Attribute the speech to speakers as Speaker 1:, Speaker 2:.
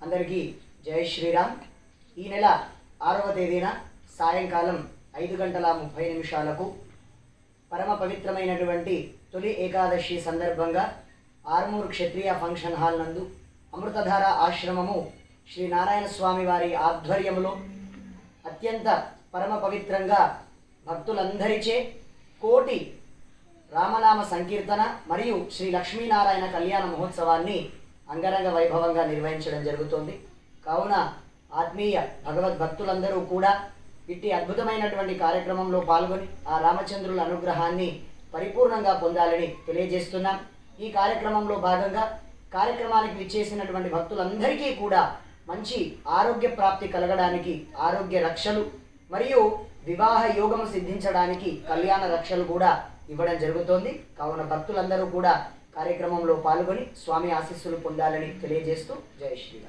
Speaker 1: అందరికీ జై శ్రీరామ్. ఈ నెల ఆరవ తేదీన సాయంకాలం ఐదు గంటల ముప్పై నిమిషాలకు పరమ పవిత్రమైనటువంటి తొలి ఏకాదశి సందర్భంగా ఆర్మూర్ క్షత్రియ ఫంక్షన్ హాల్ నందు అమృతధార ఆశ్రమము శ్రీ నారాయణ స్వామి వారి ఆధ్వర్యములో అత్యంత పరమ పవిత్రంగా భక్తులందరిచే కోటి రామనామ సంకీర్తన మరియు శ్రీ లక్ష్మీనారాయణ కళ్యాణ మహోత్సవాన్ని అంగరంగ వైభవంగా నిర్వహించడం జరుగుతోంది. కావున ఆత్మీయ భగవద్భక్తులందరూ కూడా ఇట్టి అద్భుతమైనటువంటి కార్యక్రమంలో పాల్గొని ఆ రామచంద్రుల అనుగ్రహాన్ని పరిపూర్ణంగా పొందాలని తెలియజేస్తున్నాం. ఈ కార్యక్రమంలో భాగంగా కార్యక్రమానికి విచ్చేసినటువంటి భక్తులందరికీ కూడా మంచి ఆరోగ్య ప్రాప్తి కలగడానికి ఆరోగ్య రక్షలు మరియు వివాహ యోగము సిద్ధించడానికి కళ్యాణ రక్షలు కూడా ఇవ్వడం జరుగుతోంది. కావున భక్తులందరూ కూడా కార్యక్రమంలో పాల్గొని స్వామి ఆశీస్సులు పొందాలని తెలియజేస్తూ జై శ్రీరామ్.